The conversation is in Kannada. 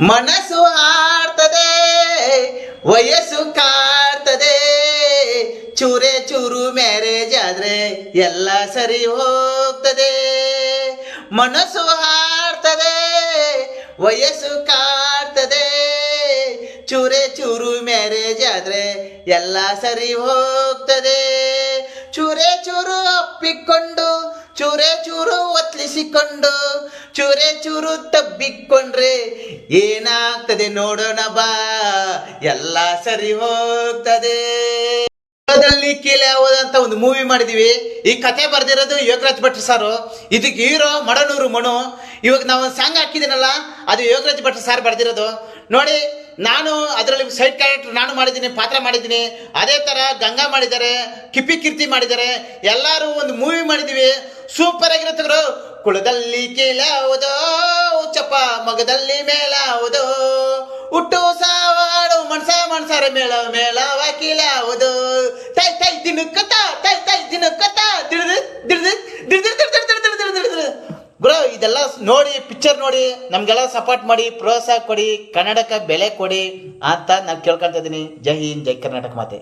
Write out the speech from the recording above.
ಮನಸ್ಸು ಆಡ್ತದೆ, ವಯಸ್ಸು ಕಾಡ್ತದೆ. ಚೂರೆ ಚೂರು ಮ್ಯಾರೇಜ್ ಆದ್ರೆ ಎಲ್ಲ ಸರಿ ಹೋಗ್ತದೆ. ಮನಸ್ಸು ಹಾಡ್ತದೆ ವಯಸ್ಸು ಕಾಡ್ತದೆ. ಚೂರೆ ಚೂರು ಮ್ಯಾರೇಜ್ ಆದ್ರೆ ಎಲ್ಲ ಸರಿ ಹೋಗ್ತದೆ. ಚೂರೆ ಚೂರು ಅಪ್ಪಿಕೊಂಡು ಚೂರೆ ಚೂರು ಒತ್ಲಿಸಿಕೊಂಡು ಚೂರೆ ಚೂರು ತಬ್ಬಿಕೊಂಡ್ರೆ ಏನಾಗ್ತದೆ ನೋಡೋಣ ಬಾ, ಎಲ್ಲ ಸರಿ ಹೋಗ್ತದೆ. ಹೋದಂತ ಒಂದು ಮೂವಿ ಮಾಡಿದೀವಿ. ಈ ಕತೆ ಬರ್ದಿರೋದು ಯೋಗರಾಜ್ ಭಟ್ರು ಸಾರು. ಇದಕ್ಕೆ ಹೀರೋ ಮಡನೂರು ಮನು. ಇವಾಗ ನಾವು ಸಾಂಗ್ ಹಾಕಿದ್ದೀನಲ್ಲ, ಅದು ಯೋಗರಾಜ್ ಭಟ್ರು ಸಾರ್ ಬರ್ದಿರೋದು. ನೋಡಿ, ನಾನು ಅದರಲ್ಲಿ ಸೈಡ್ ಕ್ಯಾರೆಕ್ಟರ್ ನಾನು ಮಾಡಿದ್ದೀನಿ, ಪಾತ್ರ ಮಾಡಿದ್ದೀನಿ. ಅದೇ ಥರ ಗಂಗಾ ಮಾಡಿದ್ದಾರೆ ಕಿಪ್ಪಿ ಕೀರ್ತಿ ಮಾಡಿದ್ದಾರೆ. ಎಲ್ಲರೂ ಒಂದು ಮೂವಿ ಮಾಡಿದ್ದೀವಿ ಸೂಪರ್ ಆಗಿರುತ್ತೆ ಗುರು ಕುಳದಲ್ಲಿ ಕೀಲಾವುದು ಉಚ್ಚಪ್ಪ ಮಗದಲ್ಲಿ ಮೇಲಾವುದು ಹುಟ್ಟು ಸಾವಾಡು ಮನ್ಸ ಮನ್ಸರ ಮೇಳ ಮೇಳವ ಕೀಳಾವುದು ತೈ ತೈ ದಿನಕ್ಕತ ತೈ ತೈ ದಿನ ಕತ ದಿಡ್ದು ಗುರು ಇದೆಲ್ಲ ನೋಡಿ ಪಿಕ್ಚರ್ ನೋಡಿ ನಮಗೆಲ್ಲ ಸಪೋರ್ಟ್ ಮಾಡಿ ಪ್ರೋತ್ಸಾಹ ಕೊಡಿ ಕನ್ನಡಕ್ಕೆ ಬೆಲೆ ಕೊಡಿ ಅಂತ ನಾನು ಕೇಳ್ಕೊಳ್ತಾ ಇದ್ದೀನಿ ಜೈ ಹಿಂದ್ ಜೈ ಕರ್ನಾಟಕ ಮಾತೆ